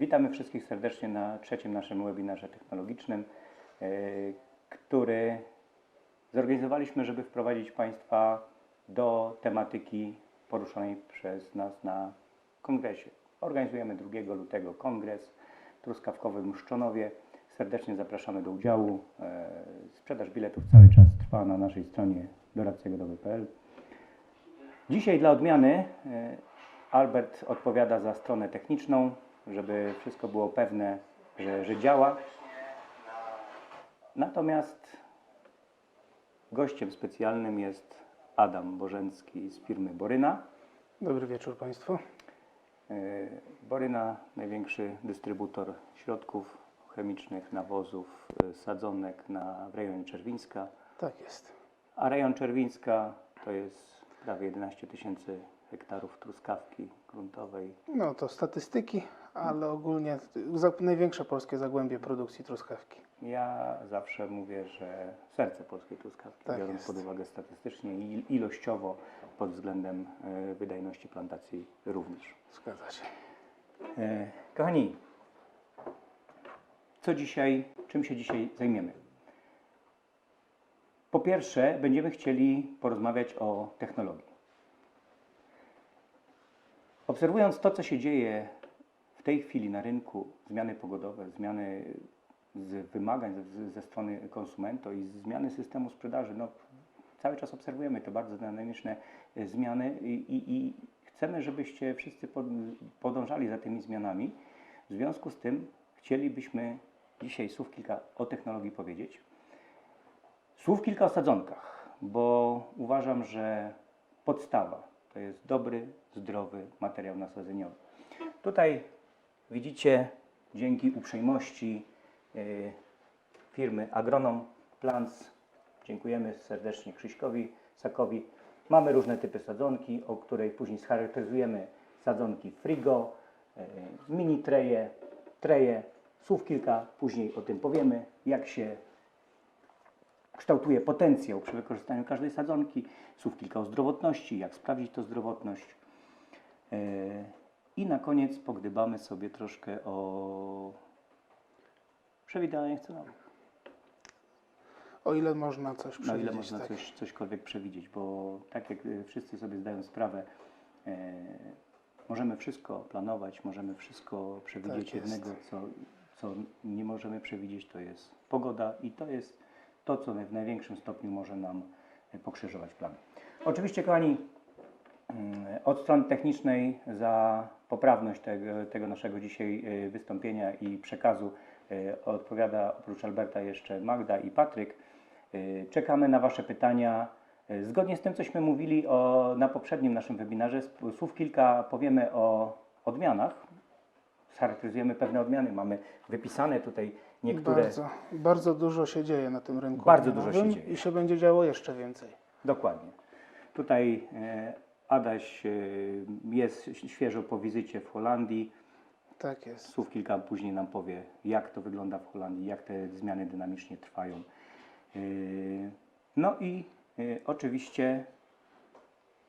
Witamy wszystkich serdecznie na trzecim naszym webinarze technologicznym, e, który zorganizowaliśmy, żeby wprowadzić Państwa do tematyki poruszonej przez nas na kongresie. Organizujemy 2 lutego kongres truskawkowy w Mszczonowie. Serdecznie zapraszamy do udziału. E, Sprzedaż biletów cały czas trwa na naszej stronie doradcegodowy.pl. Dzisiaj dla odmiany e, Albert odpowiada za stronę techniczną, żeby wszystko było pewne, że, że działa. Natomiast gościem specjalnym jest Adam Bożencki z firmy Boryna. Dobry wieczór Państwu. E, Boryna, największy dystrybutor środków chemicznych, nawozów, e, sadzonek na, w rejonie Czerwińska. Tak jest. A rejon Czerwińska to jest prawie 11 tysięcy hektarów truskawki gruntowej. No to statystyki, ale ogólnie za, największe polskie zagłębie produkcji truskawki. Ja zawsze mówię, że serce polskiej truskawki, Tak biorąc jest. pod uwagę statystycznie i ilościowo pod względem e, wydajności plantacji również. Zgadza się. E, Kochani, co dzisiaj, czym się dzisiaj zajmiemy? Po pierwsze, będziemy chcieli porozmawiać o technologii. Obserwując to, co się dzieje tej chwili na rynku, zmiany pogodowe, zmiany z wymagań ze, ze strony konsumenta i zmiany systemu sprzedaży, no, cały czas obserwujemy te bardzo dynamiczne e, zmiany i, i, i chcemy, żebyście wszyscy pod, podążali za tymi zmianami. W związku z tym chcielibyśmy dzisiaj słów kilka o technologii powiedzieć. Słów kilka o sadzonkach, bo uważam, że podstawa to jest dobry, zdrowy materiał nasadzeniowy. Tutaj widzicie, dzięki uprzejmości y, firmy Agronom Plants, dziękujemy serdecznie Krzyśkowi Sakowi. Mamy różne typy sadzonki, o której później scharakteryzujemy sadzonki frigo, y, mini treje, treje. Słów kilka później o tym powiemy, jak się kształtuje potencjał przy wykorzystaniu każdej sadzonki, słów kilka o zdrowotności, jak sprawdzić to zdrowotność. I na koniec pogdybamy sobie troszkę o przewidywaniach cenowych. O ile można coś przewidzieć. ile można tak. coś, cośkolwiek przewidzieć, bo tak jak y, wszyscy sobie zdają sprawę, e, możemy wszystko planować, możemy wszystko przewidzieć. Tak. Jednego, co, co nie możemy przewidzieć, to jest pogoda i to jest to, co w największym stopniu może nam e, pokrzyżować plany. Oczywiście, kochani, mm, od strony technicznej za poprawność tego, tego naszego dzisiaj e, wystąpienia i przekazu e, odpowiada oprócz Alberta jeszcze Magda i Patryk. E, Czekamy na Wasze pytania. Zgodnie z tym, cośmy mówili o, na poprzednim naszym webinarze, słów kilka powiemy o odmianach. Scharakteryzujemy pewne odmiany. Mamy wypisane tutaj niektóre. Bardzo, bardzo dużo się dzieje na tym rynku. Bardzo dużo się dzieje. I się będzie działo jeszcze więcej. Dokładnie. Tutaj Adaś e, jest świeżo po wizycie w Holandii. Tak jest. Słów kilka później nam powie, jak to wygląda w Holandii, jak te zmiany dynamicznie trwają. Yy, No i yy, oczywiście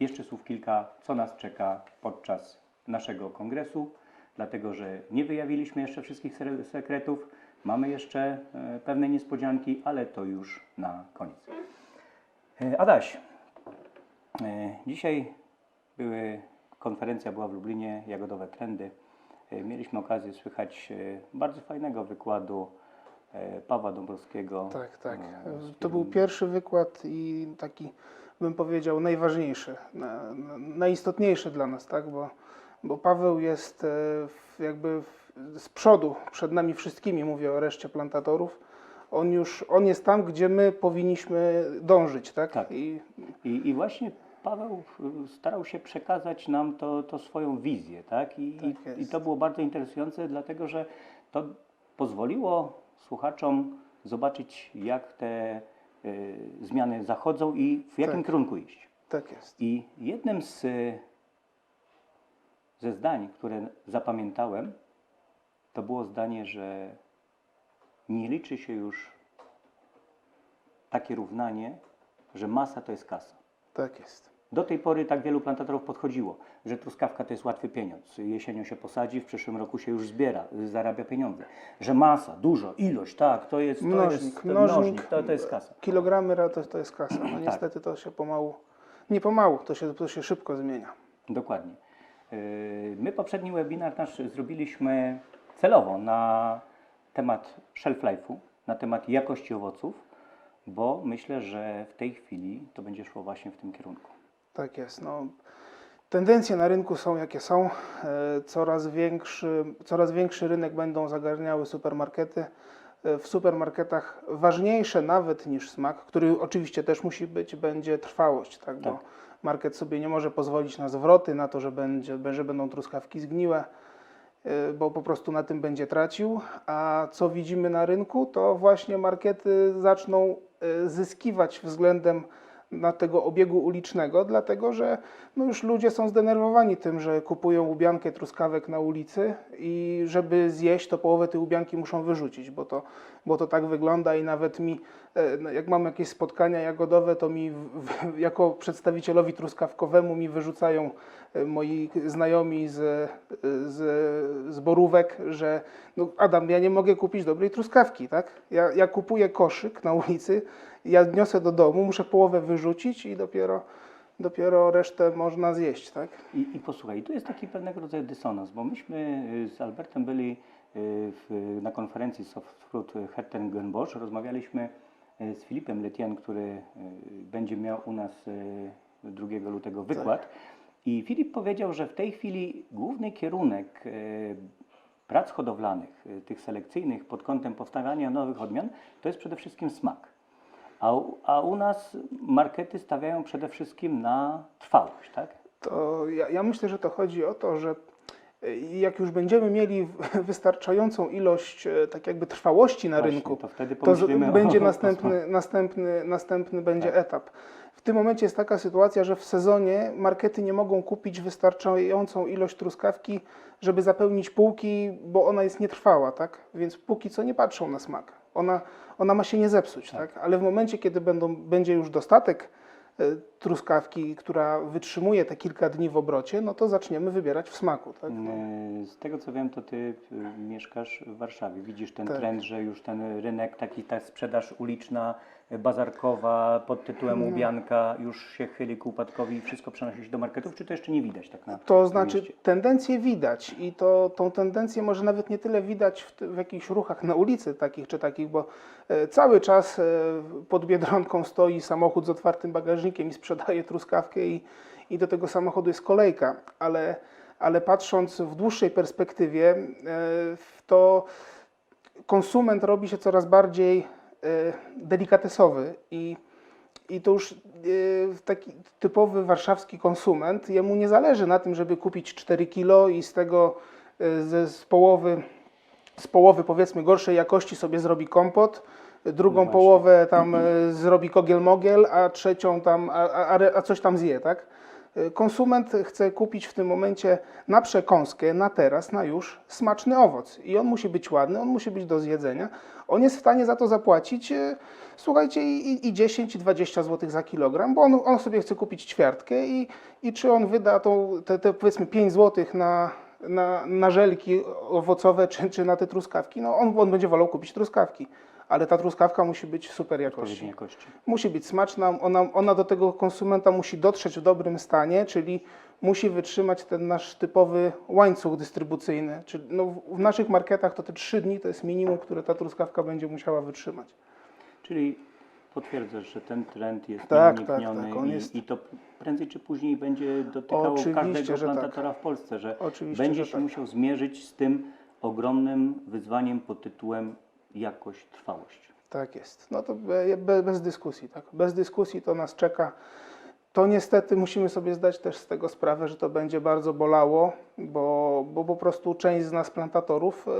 jeszcze słów kilka, co nas czeka podczas naszego kongresu, dlatego że nie wyjawiliśmy jeszcze wszystkich se- sekretów. Mamy jeszcze e, pewne niespodzianki, ale to już na koniec. E, Adaś, e, dzisiaj były, konferencja była w Lublinie, Jagodowe Trendy. E, Mieliśmy okazję słychać e, bardzo fajnego wykładu e, Pawła Dąbrowskiego. Tak, tak. To był pierwszy wykład i taki, bym powiedział, najważniejszy, na, na, najistotniejszy dla nas, tak? Bo, bo Paweł jest jakby z przodu, przed nami wszystkimi, mówię o reszcie plantatorów. On już, on jest tam, gdzie my powinniśmy dążyć, tak? Tak. I I, I właśnie Paweł y, starał się przekazać nam to, to swoją wizję, tak? I, Tak i, to było bardzo interesujące, dlatego że to pozwoliło słuchaczom zobaczyć, jak te y, zmiany zachodzą i w jakim Tak. kierunku iść. tak jest. I jednym z, ze zdań, które zapamiętałem, to było zdanie, że nie liczy się już takie równanie, że masa to jest kasa. Tak jest. Do tej pory tak wielu plantatorów podchodziło, że truskawka to jest łatwy pieniądz. Jesienią się posadzi, w przyszłym roku się już zbiera, zarabia pieniądze. Że masa, dużo, ilość, tak, to jest to Mnożnik, jest, to mnożnik, to, to jest kasa. Kilogramy ra- to, to jest kasa. Tak. No niestety to się pomału, nie pomału, to się, to się szybko zmienia. Dokładnie. Y, My poprzedni webinar nasz zrobiliśmy celowo na temat shelf life'u, na temat jakości owoców, bo myślę, że w tej chwili to będzie szło właśnie w tym kierunku. Tak jest. No, tendencje na rynku są jakie są. E, Coraz większy, coraz większy rynek będą zagarniały supermarkety. E, W supermarketach ważniejsze nawet niż smak, który oczywiście też musi być, będzie trwałość, tak? bo Tak. market sobie nie może pozwolić na zwroty, na to, że, będzie, że będą truskawki zgniłe, e, bo po prostu na tym będzie tracił. A co widzimy na rynku, to właśnie markety zaczną zyskiwać względem na tego obiegu ulicznego, dlatego że no już ludzie są zdenerwowani tym, że kupują ubiankę truskawek na ulicy i żeby zjeść, to połowę tej ubianki muszą wyrzucić, bo to, bo to tak wygląda i nawet mi, e, no, jak mam jakieś spotkania jagodowe, to mi jako przedstawicielowi truskawkowemu mi wyrzucają e, moi znajomi z, e, z, z borówek, że no Adam, ja nie mogę kupić dobrej truskawki, tak? Ja, ja kupuję koszyk na ulicy, ja niosę do domu, muszę połowę wyrzucić i dopiero, dopiero resztę można zjeść, tak? I, I posłuchaj, tu jest taki pewnego rodzaju dysonans, bo myśmy y, z Albertem byli y, w, na konferencji Soft Fruit Hertengenbosch, rozmawialiśmy y, z Filipem Letien, który będzie miał u nas y, 2 lutego wykład. I Filip powiedział, że w tej chwili główny kierunek prac hodowlanych, tych selekcyjnych pod kątem powstawania nowych odmian, to jest przede wszystkim smak. A, u- a u nas markety stawiają przede wszystkim na trwałość, tak? To ja, ja myślę, że to chodzi o to, że e, jak już będziemy mieli wystarczającą ilość e, tak jakby trwałości na Właśnie, rynku, to wtedy to będzie o następny, następny, następny będzie Tak. etap. W tym momencie jest taka sytuacja, że w sezonie markety nie mogą kupić wystarczającą ilość truskawki, żeby zapełnić półki, bo ona jest nietrwała, tak? Więc póki co nie patrzą na smak. Ona, ona ma się nie zepsuć, tak? Ale w momencie, kiedy będą, będzie już dostatek e, truskawki, która wytrzymuje te kilka dni w obrocie, no to zaczniemy wybierać w smaku, tak? E, Z tego co wiem, to ty y, mieszkasz w Warszawie. Widzisz ten Tak. trend, że już ten rynek, taki ta sprzedaż uliczna, bazarkowa pod tytułem No. Ubianka już się chyli ku upadkowi i wszystko przenosi się do marketów, czy to jeszcze nie widać tak na To na znaczy mieście? tendencję widać i to, tą tendencję może nawet nie tyle widać w, w jakichś ruchach na ulicy takich czy takich, bo e, cały czas e, pod Biedronką stoi samochód z otwartym bagażnikiem i sprzedaje truskawkę i, i do tego samochodu jest kolejka, ale, ale patrząc w dłuższej perspektywie e, to konsument robi się coraz bardziej delikatesowy i i to już e, taki typowy warszawski konsument, jemu nie zależy na tym, żeby kupić 4 kilo i z tego e, ze, z, połowy, z połowy powiedzmy gorszej jakości sobie zrobi kompot, drugą No połowę tam e, zrobi kogiel-mogiel, a trzecią tam, a, a, a coś tam zje, tak? Konsument chce kupić w tym momencie na przekąskę, na teraz, na już smaczny owoc. I on musi być ładny, on musi być do zjedzenia. On jest w stanie za to zapłacić, e, słuchajcie, i 10, i 20 zł za kilogram, bo on, on sobie chce kupić ćwiartkę i, i czy on wyda tą, te, te powiedzmy 5 zł na, na, na żelki owocowe, czy, czy na te truskawki, no on, on będzie wolał kupić truskawki. Ale ta truskawka musi być super jakości jakości. musi być smaczna, ona, ona do tego konsumenta musi dotrzeć w dobrym stanie, czyli musi wytrzymać ten nasz typowy łańcuch dystrybucyjny. Czyli no, w- naszych marketach to te trzy dni to jest minimum, które ta truskawka będzie musiała wytrzymać. Czyli potwierdzasz, że ten trend jest Tak, nieunikniony tak, tak, on i, jest- i to prędzej czy później będzie dotykało Oczywiście, każdego tak. plantatora w Polsce, że Oczywiście, będzie że się tak. musiał zmierzyć z tym ogromnym wyzwaniem pod tytułem jakość, trwałość. Tak jest. No to be, be, bez dyskusji, tak? Bez dyskusji to nas czeka. To niestety musimy sobie zdać też z tego sprawę, że to będzie bardzo bolało, bo, bo po prostu część z nas plantatorów e,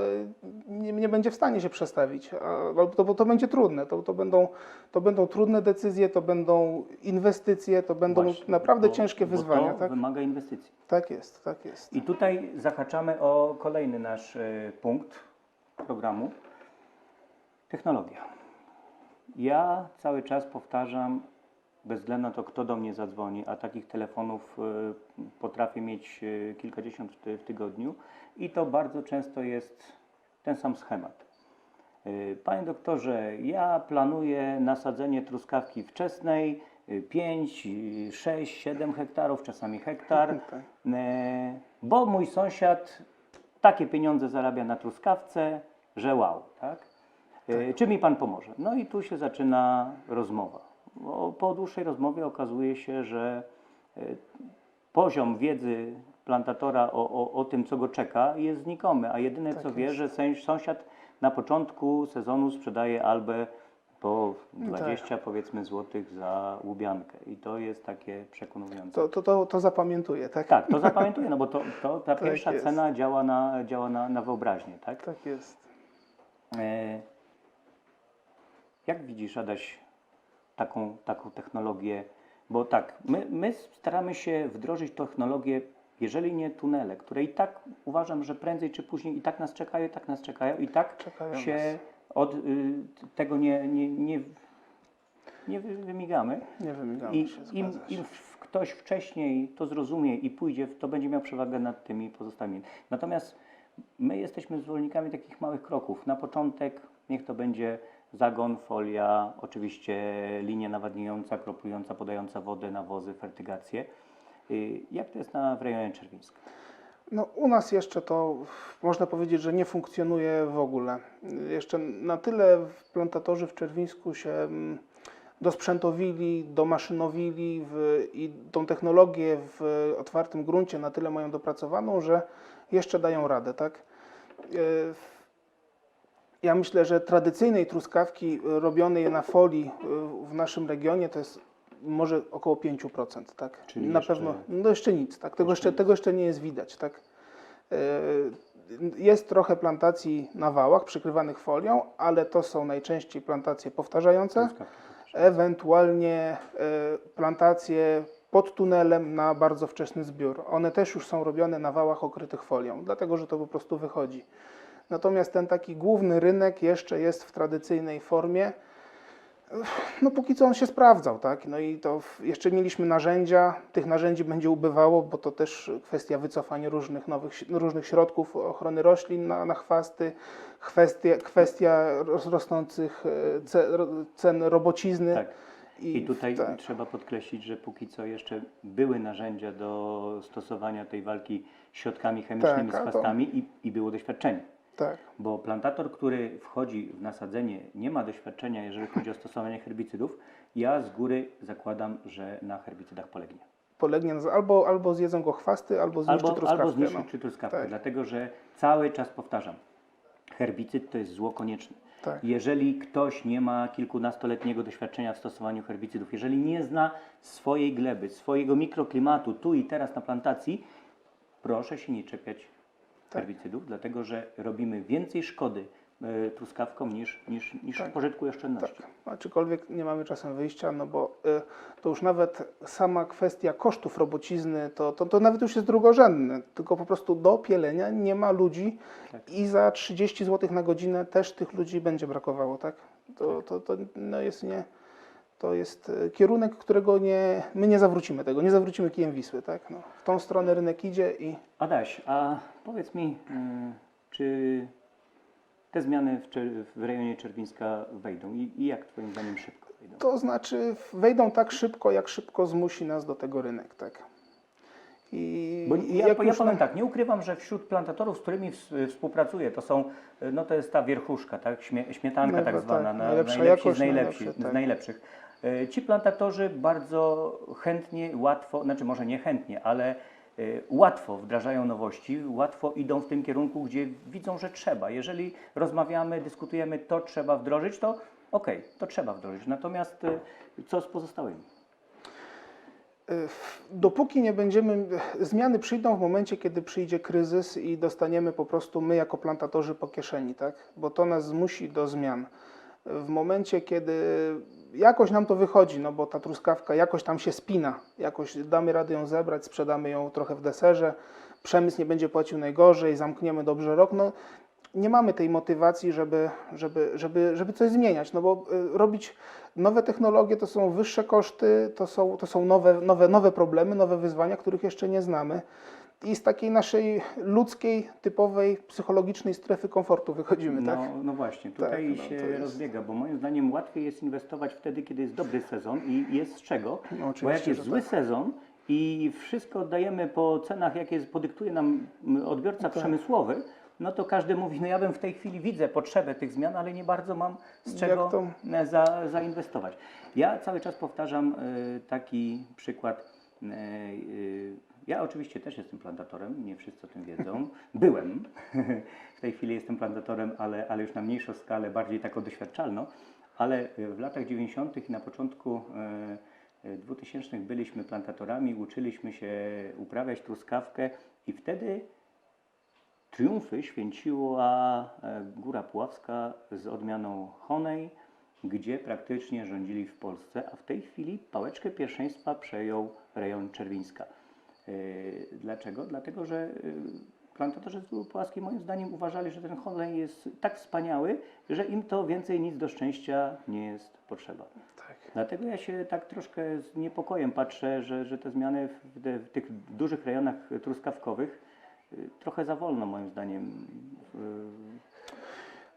nie, nie będzie w stanie się przestawić. Albo to, bo to będzie trudne. To, to, będą, to będą trudne decyzje, to będą inwestycje, to będą Właśnie, naprawdę bo- ciężkie wyzwania. To Tak? wymaga inwestycji. tak jest, tak jest. I tutaj zahaczamy o kolejny nasz e, punkt programu. Technologia. Ja cały czas powtarzam, bez względu na to, kto do mnie zadzwoni, a takich telefonów y, potrafię mieć y, kilkadziesiąt w, ty, w tygodniu i to bardzo często jest ten sam schemat. Y, Panie doktorze, ja planuję nasadzenie truskawki wczesnej y, 5, 6, 7 hektarów, czasami hektar, Tak. bo mój sąsiad takie pieniądze zarabia na truskawce, że wow, tak? E, Czy mi pan pomoże? No i tu się zaczyna rozmowa. Po dłuższej rozmowie okazuje się, że e, poziom wiedzy plantatora o, o, o tym, co go czeka, jest znikomy, a jedyne Tak co wie, jest. że sęś- sąsiad na początku sezonu sprzedaje albę po 20 Tak. powiedzmy złotych za łubiankę i to jest takie przekonujące. To, to, to, to zapamiętuję, tak? Tak, to zapamiętuję, no bo to, to ta Tak pierwsza jest. cena działa na, działa na, na wyobraźnię, tak? Tak jest. E, jak widzisz, Adaś, taką, taką technologię? Bo tak, my, my staramy się wdrożyć technologię, jeżeli nie tunele, które i tak uważam, że prędzej czy później i tak nas czekają, i tak nas czekają, i tak Czekają się nas. od y, tego nie, nie, nie, nie wy- wymigamy. Nie wymigamy I się, im, im ktoś wcześniej to zrozumie i pójdzie, to będzie miał przewagę nad tymi pozostałymi. Natomiast my jesteśmy zwolennikami takich małych kroków. Na początek niech to będzie zagon, folia, oczywiście linia nawadniająca, kroplująca, podająca wodę, nawozy, fertygację. Y, Jak to jest na, w rejonie czerwińskim? No, u nas jeszcze to można powiedzieć, że nie funkcjonuje w ogóle. Jeszcze na tyle plantatorzy w Czerwińsku się mm, dosprzętowili, domaszynowili w, i tą technologię w otwartym gruncie na tyle mają dopracowaną, że jeszcze dają radę, tak? Ja myślę, że tradycyjnej truskawki e, robionej na folii e, w naszym regionie to jest może około 5%, tak? Czyli na jeszcze- pewno, no jeszcze nic, tak? Tego jeszcze tego jeszcze nie jest widać, tak? E, Jest trochę plantacji na wałach przykrywanych folią, ale to są najczęściej plantacje powtarzające, ewentualnie plantacje pod tunelem na bardzo wczesny zbiór. One też już są robione na wałach okrytych folią, dlatego że to po prostu wychodzi. Natomiast ten taki główny rynek jeszcze jest w tradycyjnej formie. No póki co on się sprawdzał, tak? No i to jeszcze mieliśmy narzędzia, tych narzędzi będzie ubywało, bo to też kwestia wycofania różnych nowych, różnych środków ochrony roślin na, na chwasty, kwestia, kwestia ros- rosnących e, cen robocizny. Tak. I tutaj tak, trzeba podkreślić, że póki co jeszcze były narzędzia do stosowania tej walki środkami chemicznymi Tak, z a to- chwastami i, i było doświadczenie. Tak, Bo plantator, który wchodzi w nasadzenie, nie ma doświadczenia, jeżeli chodzi o stosowanie herbicydów, ja z góry zakładam, że na herbicydach polegnie. polegnie na, albo, albo zjedzą go chwasty, albo zniszczy Albo, truskawkę. albo zniszczy no. czy truskawkę, Tak. dlatego że cały czas powtarzam, herbicyd to jest zło konieczne. Tak. Jeżeli ktoś nie ma kilkunastoletniego doświadczenia w stosowaniu herbicydów, jeżeli nie zna swojej gleby, swojego mikroklimatu tu i teraz na plantacji, proszę się nie czepiać Tak. herbicydów, dlatego że robimy więcej szkody y, truskawkom niż, niż, niż Tak. pożytku i oszczędności. Tak, aczkolwiek nie mamy czasem wyjścia, no bo y, to już nawet sama kwestia kosztów robocizny, to, to, to nawet już jest drugorzędne, tylko po prostu do pielenia nie ma ludzi Tak. i za 30 zł na godzinę też tych ludzi będzie brakowało, tak? To, to, to no jest nie, to jest y, kierunek, którego nie, my nie zawrócimy tego, nie zawrócimy kijem Wisły, tak? No, w tą stronę rynek idzie i Adaś, a powiedz mi, y, czy te zmiany w, w rejonie Czerwińska wejdą i, i jak Twoim zdaniem szybko wejdą? To znaczy wejdą tak szybko, jak szybko zmusi nas do tego rynek, tak? I Bo ja, jak ja powiem na- tak, nie ukrywam, że wśród plantatorów, z którymi ws- współpracuję, to są, no to jest ta wierchuszka, tak, Śmie, śmietanka tak tak, zwana, na, najlepsza najlepsi jakość, z najlepszych. najlepsze, z tak. najlepszych. Y, Ci plantatorzy bardzo chętnie, łatwo, znaczy może nie chętnie, ale łatwo wdrażają nowości, łatwo idą w tym kierunku, gdzie widzą, że trzeba. Jeżeli rozmawiamy, dyskutujemy, to trzeba wdrożyć, to okej, to trzeba wdrożyć. Natomiast y, co z pozostałymi? Y, Dopóki nie będziemy, zmiany przyjdą w momencie, kiedy przyjdzie kryzys i dostaniemy po prostu my jako plantatorzy po kieszeni, tak? Bo to nas zmusi do zmian. W momencie, kiedy jakoś nam to wychodzi, no bo ta truskawka jakoś tam się spina, jakoś damy radę ją zebrać, sprzedamy ją trochę w deserze, przemysł nie będzie płacił najgorzej, zamkniemy dobrze rok, no nie mamy tej motywacji, żeby, żeby, żeby, żeby coś zmieniać, no bo y, robić nowe technologie to są wyższe koszty, to są, to są nowe, nowe, nowe problemy, nowe wyzwania, których jeszcze nie znamy. I z takiej naszej ludzkiej, typowej, psychologicznej strefy komfortu wychodzimy, No, tak? no właśnie, tutaj no, się jest- rozbiega, bo moim zdaniem łatwiej jest inwestować wtedy, kiedy jest dobry sezon i jest z czego. No, bo jak jest zły tak. sezon i wszystko oddajemy po cenach, jakie podyktuje nam mm, odbiorca tak. przemysłowy, no to każdy mówi, no ja bym w tej chwili widzę potrzebę tych zmian, ale nie bardzo mam z czego to? e, za, zainwestować. Ja cały czas powtarzam e, taki przykład. E, e, Ja oczywiście też jestem plantatorem, nie wszyscy o tym wiedzą. Byłem. W tej chwili jestem plantatorem, ale, ale już na mniejszą skalę, bardziej taką doświadczalną. Ale w latach 90. i na początku e, e, 2000 byliśmy plantatorami, uczyliśmy się uprawiać truskawkę i wtedy triumfy święciła e, Góra Puławska z odmianą Honej, gdzie praktycznie rządzili w Polsce, a w tej chwili pałeczkę pierwszeństwa przejął rejon Czerwińska. E, Dlaczego? Dlatego, że e, plantatorzy z Góry Puławskiej moim zdaniem uważali, że ten Honej jest tak wspaniały, że im to więcej nic do szczęścia nie jest potrzeba. Tak. Dlatego ja się tak troszkę z niepokojem patrzę, że, że te zmiany w, w tych dużych rejonach truskawkowych y, trochę za wolno moim zdaniem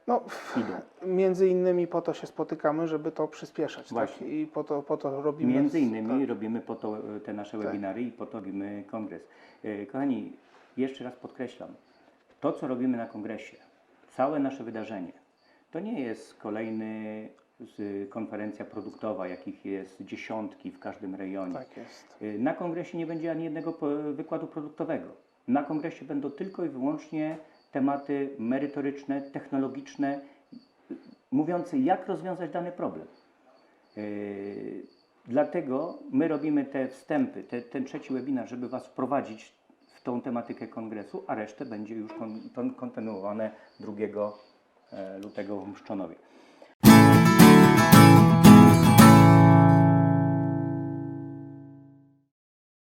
No, idą. między innymi po to się spotykamy, żeby to przyspieszać, tak? Właśnie. I po to, po to robimy... Między innymi tak. robimy po to y, te nasze Tak. webinary i po to robimy kongres. Y, Kochani, jeszcze raz podkreślam, to co robimy na kongresie, całe nasze wydarzenie, to nie jest kolejny konferencja produktowa, jakich jest dziesiątki w każdym rejonie. Tak jest. Y, Na kongresie nie będzie ani jednego wykładu produktowego. Na kongresie będą tylko i wyłącznie tematy merytoryczne, technologiczne, mówiące jak rozwiązać dany problem. Yy, Dlatego my robimy te wstępy, te, ten trzeci webinar, żeby Was wprowadzić w tą tematykę kongresu, a resztę będzie już kon, kontynuowane 2 e, lutego w Mszczonowie.